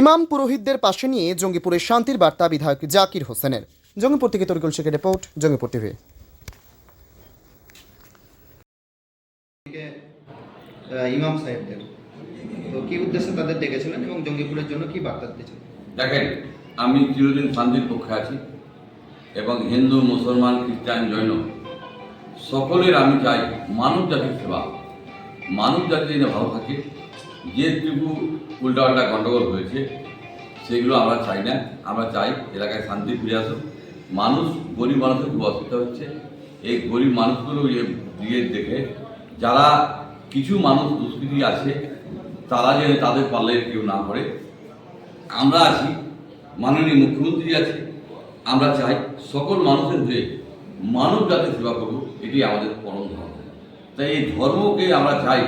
ইমাম পুরোহিতদের পাশে নিয়ে জঙ্গিপুরের শান্তির বার্তা বিধায়ক জাকির হোসেনের। জঙ্গিপুর থেকে তরিকুল শেখের রিপোর্ট জঙ্গিপুর টিভি। ইমাম সাহেবদের। তো কি উদ্দেশ্যে তাদের ডেকেছিলেন এবং জঙ্গিপুরের জন্য কি বার্তা দিয়েছিলেন দেখেন আমি চিরদিন শান্তির পক্ষে আছি এবং হিন্দু মুসলমান খ্রিস্টান জৈন সকলের আমি চাই মানব জাতির সেবা। মানব জাতি যেন ভালো থাকে যেটুকু উল্টাপাল্টা গণ্ডগোল হয়েছে, সেগুলো আমরা চাই না। আমরা চাই এলাকায় শান্তি ফিরে আসুক। মানুষ, গরিব মানুষের খুব অসুবিধা হচ্ছে। এই গরিব মানুষগুলো দিয়ে দেখে, যারা কিছু মানুষ দুষ্কৃতি আছে, তারা যেন তাদের পাল্লায় কেউ না করে আমরা আছি, মাননীয় মুখ্যমন্ত্রী আছে। আমরা চাই সকল মানুষের হয়ে মানব জাতির সেবা করব এটি আমাদের পরম ধর্ম। তাই এই ধর্মকে আমরা চাই।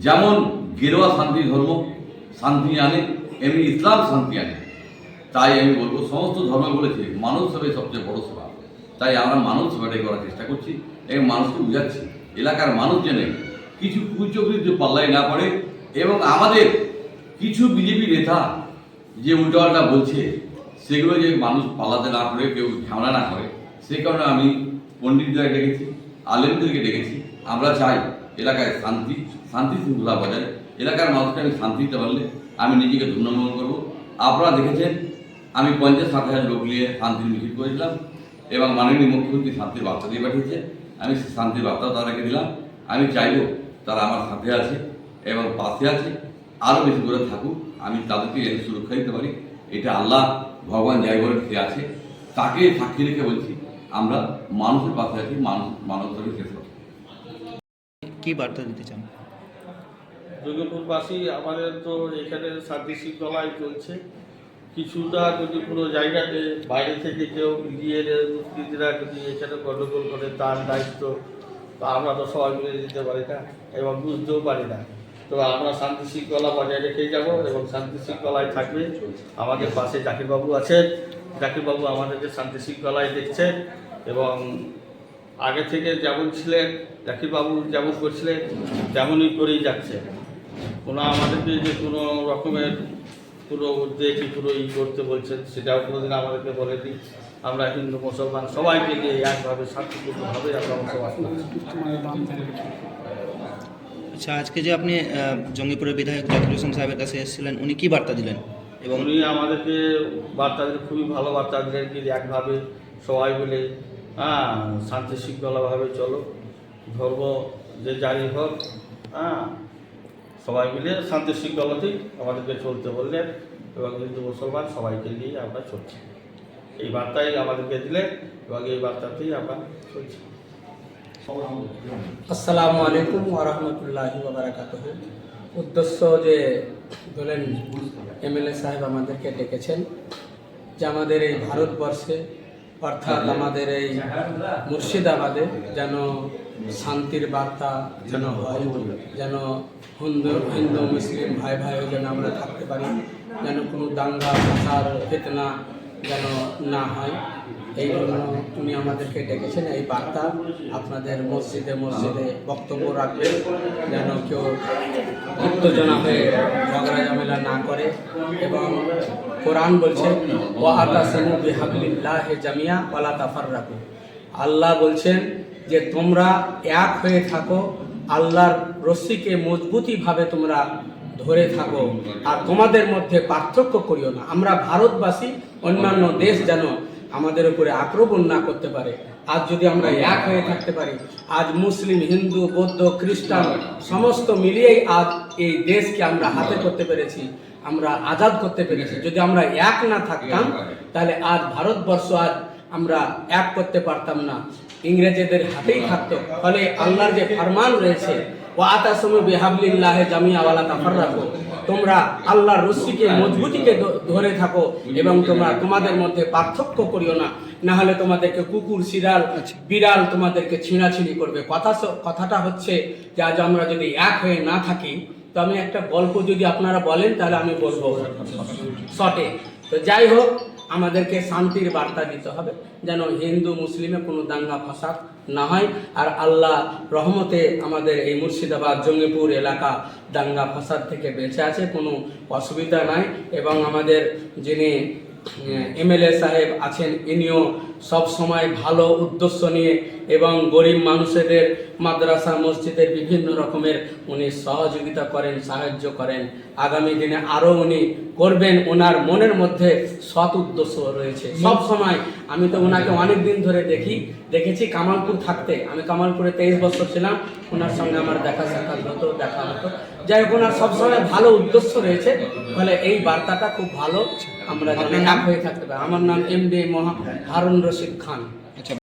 যেমন গেরুয়া শান্তি ধর্ম শান্তি আনে, এমনি ইসলাম শান্তি আনে। তাই আমি বলব, সমস্ত ধর্ম বলেছে, মানব সেবাই সবচেয়ে বড় সেবা। তাই আমরা মানব সেবাটাই করার চেষ্টা করছি, এবং মানুষকে বুঝাচ্ছি, এলাকার মানুষ জেনে কিছু কুচক্রিতে পাল্লাই না পড়ে, এবং আমাদের কিছু বিজেপি নেতা যে উল্টোপাল্টা বলছে, সেগুলো যে মানুষ পালাতে না করে কেউ ঝামেলা না করে সেই কারণে আমি পণ্ডিতদের ডেকেছি, আলেমদেরকে ডেকেছি। আমরা চাই এলাকায় শান্তি শান্তি শৃঙ্খলা বজায় এলাকার মানুষকে আমি শান্তি দিতে পারলে আমি নিজেকে ধন্যমন করব। আপনারা দেখেছেন, আমি পঞ্চাশ সাত হাজার লোক নিয়ে শান্তির মিছিল করেছিলাম এবং মাননীয় মুখ্যমন্ত্রী শান্তির বার্তা দিয়ে পাঠিয়েছে। আমি সেই শান্তির বার্তাও তাদেরকে দিলাম। আমি চাইব তারা আমার সাথে আছে এবং পাশে আছে আরও বেশি করে থাকুক। আমি তাদেরকে যেন সুরক্ষা দিতে পারি। এটা আল্লাহ ভগবান যাই বলেন সে আছে। তাকে সাক্ষী রেখে বলছি, আমরা মানুষের পাশে আছি, মানুষ মানবতাকে শেষ কি বার্তা দিতে চান? যোগীপুরবাসী আমাদের তো এখানে শান্তি শৃঙ্খলায় চলছে। কিছুটা যদি পুরো জায়গাতে বাইরে থেকে কেউ গিয়ে দুষ্কৃতীরা যদি এখানে গণ্ডগোল করে, তার দায়িত্ব তো আমরা তো সবাই মিলে দিতে পারি না এবং বুঝতেও পারি না। তো আমরা শান্তি শৃঙ্খলা বজায় রেখে যাব এবং শান্তি শৃঙ্খলায় থাকবে। আমাদের পাশে জাকিরবাবু আছেন। জাকিরবাবু আমাদেরকে শান্তি শৃঙ্খলায় দেখছেন এবং আগে থেকে যেমন ছিলেন, জাকিরবাবু যেমন করছিলেন, তেমনই করেই যাচ্ছে। কোনো আমাদেরকে যে কোনো রকমের পুরো উদ্বেগ পুরো ই করতে বলছেন সেটাও কোনোদিন আমাদেরকে বলে বলেনি। আমরা হিন্দু মুসলমান সবাইকে নিয়ে একভাবে শান্তিপূর্ণভাবে আমরা বসবাস করছি। আচ্ছা আজকে যে আপনি জঙ্গিপুরের বিধায়ক জাকির হোসেন সাহেবের কাছে এসেছিলেন উনি কি বার্তা দিলেন? এবং উনি আমাদেরকে বার্তা দিলেন খুবই ভালো বার্তা দিলেন কি একভাবে সবাই বলে হ্যাঁ শান্তি শৃঙ্খলাভাবে চলো ধর্ম যে জারি হোক হ্যাঁ সবাই মিলে শান্তি শৃঙ্খলাতেই আমাদেরকে চলতে বললেন এবং হিন্দু মুসলমান সবাইকে নিয়ে আমরা চলছি। এই বার্তাই আমাদেরকে দিলেন এবং এই বার্তাতেই আমরা চলছি। আসসালামু আলাইকুম ওরহমতুল্লাহি বারাকাতুহ। উদ্দেশ্য যে বলেন এমএলএ সাহেব আমাদেরকে ডেকেছেন যে আমাদের এই ভারতবর্ষে অর্থাৎ আমাদের এই মুর্শিদাবাদে যেন শান্তির বার্তা যেন হয়। যেন হিন্দু হিন্দু মুসলিম ভাই ভাই যেন আমরা থাকতে পারি যেন কোনো দাঙ্গা ফাসার ফেতনা যেন না হয়। এই জন্য উনি আমাদেরকে ডেকেছেন এই বার্তা। আপনাদের মসজিদে মসজিদে বক্তব্য রাখবেন যেন কেউ উত্তেজনা হয়ে ঝগড়া ঝামেলা না করে। এবং কোরআন বলছে ওয়াহাতা সেমু বিহাবলিল্লাহ জামিয়া ওয়ালা তাফার রাখো আল্লাহ বলছেন যে তোমরা এক হয়ে থাকো, আল্লাহর রশ্মিকে মজবুতিভাবে তোমরা ধরে থাকো আর তোমাদের মধ্যে পার্থক্য করিও না। আমরা ভারতবাসী, অন্যান্য দেশ যেন আমাদের উপরে আক্রমণ না করতে পারে। আজ যদি আমরা এক হয়ে থাকতে পারি, আজ মুসলিম, হিন্দু, বৌদ্ধ, খ্রিস্টান সমস্ত মিলিয়েই আজ এই দেশকে আমরা হাতে করতে পেরেছি, আমরা আজাদ করতে পেরেছি। যদি আমরা এক না থাকতাম, তাহলে আজ ভারতবর্ষ আজ আমরা এক করতে পারতাম না। ইংরেজদের হাতেই থাকতো। ফলে আল্লাহর যে ফরমান রয়েছে ও আতাসমে বেহাবলিল্লাহে জামিয়া ওয়ালা তাফার রাখো তোমরা আল্লাহর রশ্মিকে, মজবুতিকে ধরে থাকো এবং তোমরা তোমাদের মধ্যে পার্থক্য করিও না। না হলে তোমাদেরকে কুকুর শিরাল বিড়াল তোমাদেরকে ছিঁড়াছিঁড়ি করবে। কথা কথাটা হচ্ছে যে, আজ আমরা যদি এক হয়ে না থাকি, তো আমি একটা গল্প যদি আপনারা বলেন, তাহলে আমি বলব। শটে তো যাই হোক আমাদেরকে শান্তির বার্তা দিতে হবে, যেন হিন্দু, মুসলিমে কোনো দাঙ্গা ফাসাদ না হয়। আর আল্লাহ রহমতে আমাদের এই মুর্শিদাবাদ, জঙ্গিপুর এলাকা দাঙ্গা ফাসাদ থেকে বেঁচে আছে, কোনো অসুবিধা নাই। এবং আমাদের যিনি এমএলএ সাহেব আছেন, ইনিও সব সময় ভালো উদ্দেশ্য নিয়ে এবং গরিব মানুষদের মাদ্রাসা, মসজিদের বিভিন্ন রকমের উনি সহযোগিতা করেন, সাহায্য করেন। আগামী দিনে আরও উনি করবেন ওনার মনের মধ্যে সৎ উদ্দেশ্য রয়েছে। সব সময় আমি তো ওনাকে অনেক দিন ধরে দেখি, দেখেছি কামালপুর থাকতে। আমি কামালপুরে তেইশ বছর ছিলাম ওনার সঙ্গে আমার দেখা সাক্ষাৎ হতো, দেখা হতো। যাই হোক ওনার সবসময় ভালো উদ্দেশ্য রয়েছে, ফলে এই বার্তাটা খুব ভালো আমরা জানি। নাম? হয়ে থাকতে পারি আমার নাম এম ডি মহা হারুন রশিদ খান।